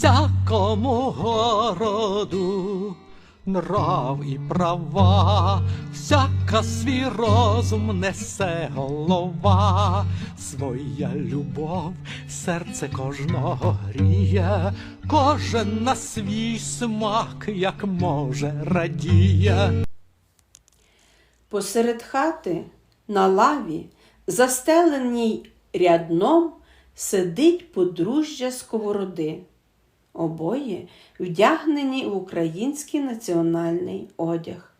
всякому городу. Нрав і права, всяка свій розум несе голова, своя любов, серце кожного гріє, кожен на свій смак, як може радіє. Посеред хати на лаві, застеленій рядном, сидить подружжя сковороди. Обоє вдягнені в український національний одяг.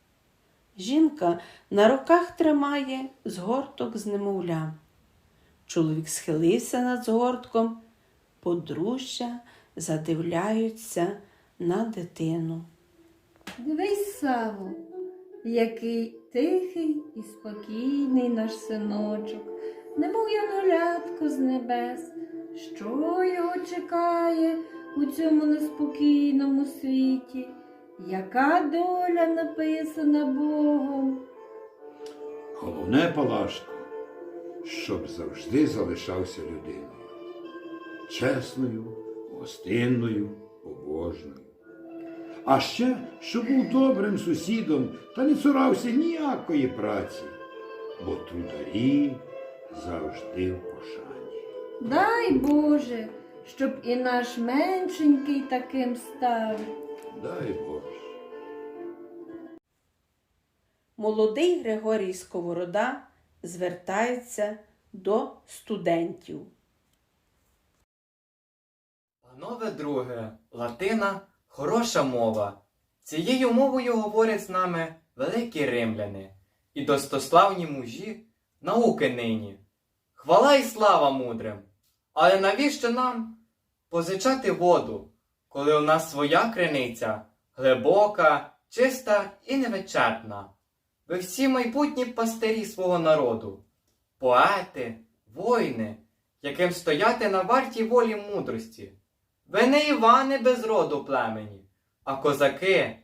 Жінка на руках тримає згорток з немовлям. Чоловік схилився над згортком, подружжя задивляються на дитину. Дивись, Саву, який тихий і спокійний наш синочок, немов янголятко з небес, що його чекає у цьому неспокійному світі, яка доля написана Богом. Головне, Палашко, щоб завжди залишався людиною. Чесною, гостинною, побожною. А ще, щоб був добрим сусідом та не цурався ніякої праці, бо трударі завжди в пошані. Дай Боже, щоб і наш меншенький таким став. Дай Боже. Молодий Григорій Сковорода звертається до студентів. Панове друге, латина хороша мова. Цією мовою говорять з нами великі римляни і достославні мужі науки нині. Хвала і слава мудрим. Але навіщо нам позичати воду, коли у нас своя криниця глибока, чиста і невичерпна? Ви всі майбутні пастирі свого народу, поети, воїни, яким стояти на варті волі мудрості. Ви не Івани без роду племені, а козаки,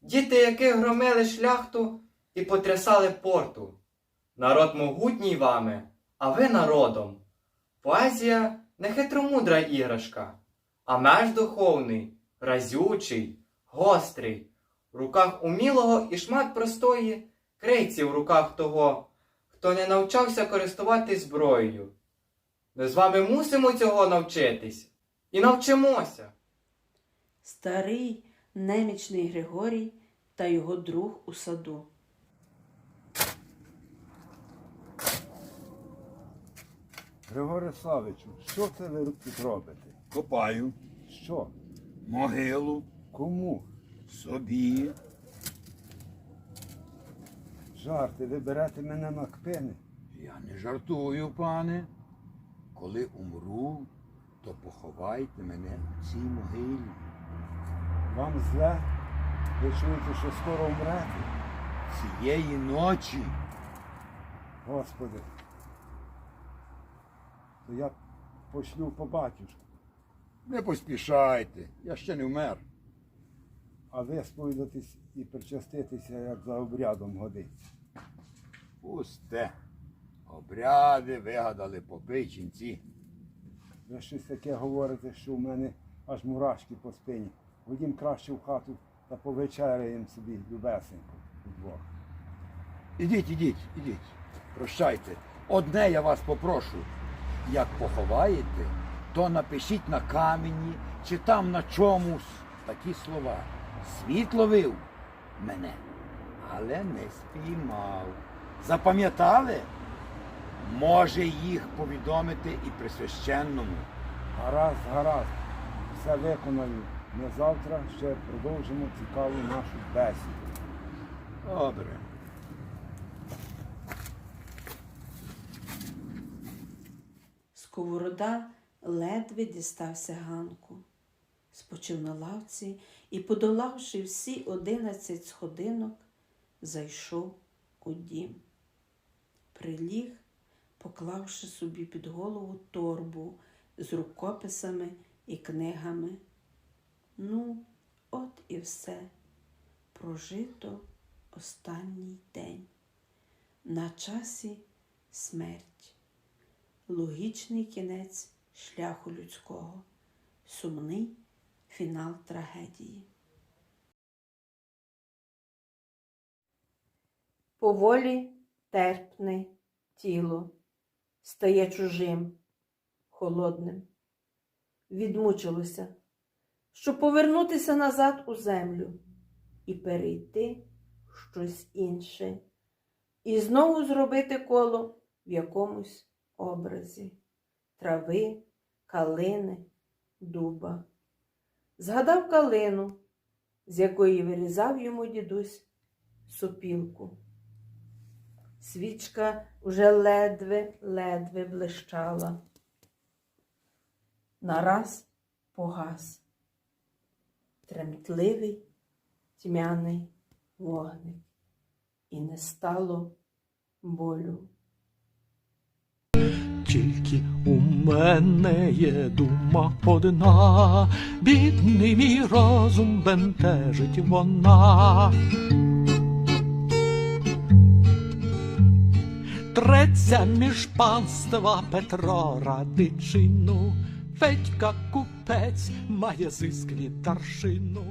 діти яких громили шляхту і потрясали порту. Народ могутній вами, а ви народом. Поезія не хитромудра іграшка, а меж духовний, разючий, гострий, в руках умілого і шмат простої криці в руках того, хто не навчався користуватись зброєю. Ми з вами мусимо цього навчитись. І навчимося. Старий немічний Григорій та його друг у саду. Григоре Савичу, що це ви тут робите? Копаю Що? могилу Кому? собі. Жарти, ви берете мене на кпини? Я не жартую, пане. Коли умру, то поховайте мене в цій могилі. Вам зле? Ви чуєте, що скоро вмрете? Цієї ночі Господи. То я пошлю по батюшку, не поспішайте, я ще не вмер. а ви сповідатись і причаститися, як за обрядом годиться. Пусте. Обряди вигадали попи ченці. Ви щось таке говорите, що в мене аж мурашки по спині. Ходім краще в хату та повечеряємо собі любесенько удвох. Ідіть, ідіть, ідіть. Прощайте. Одне я вас попрошу. Як поховаєте, то напишіть на камені чи там на чомусь такі слова. Світ ловив мене, але не спіймав. Запам'ятали? Може їх повідомити і при священному. Гаразд, гаразд. Все виконаю. Ми завтра ще продовжимо цікаву нашу бесіду. Добре. Сковорода ледве дістався ганку, спочив на лавці і, подолавши всі одинадцять сходинок, зайшов у дім. Приліг, поклавши собі під голову торбу з рукописами і книгами. Ну, от і все. Прожито останній день. На часі смерть логічний кінець шляху людського, сумний, фінал трагедії. Поволі терпне тіло, стає чужим, холодним. Відмучилося, щоб повернутися назад у землю і перейти в щось інше, і знову зробити коло в якомусь образі трави, калини, дуба. Згадав калину, з якої вирізав йому дідусь сопілку. Свічка уже ледве-ледве блищала. Нараз погас. Тремтливий тьмяний вогник, і не стало болю. Тільки у мене є дума одна, бідний мій розум бентежить вона. Треться між панства Петро Радичину, Федька купець має зиск від аршину.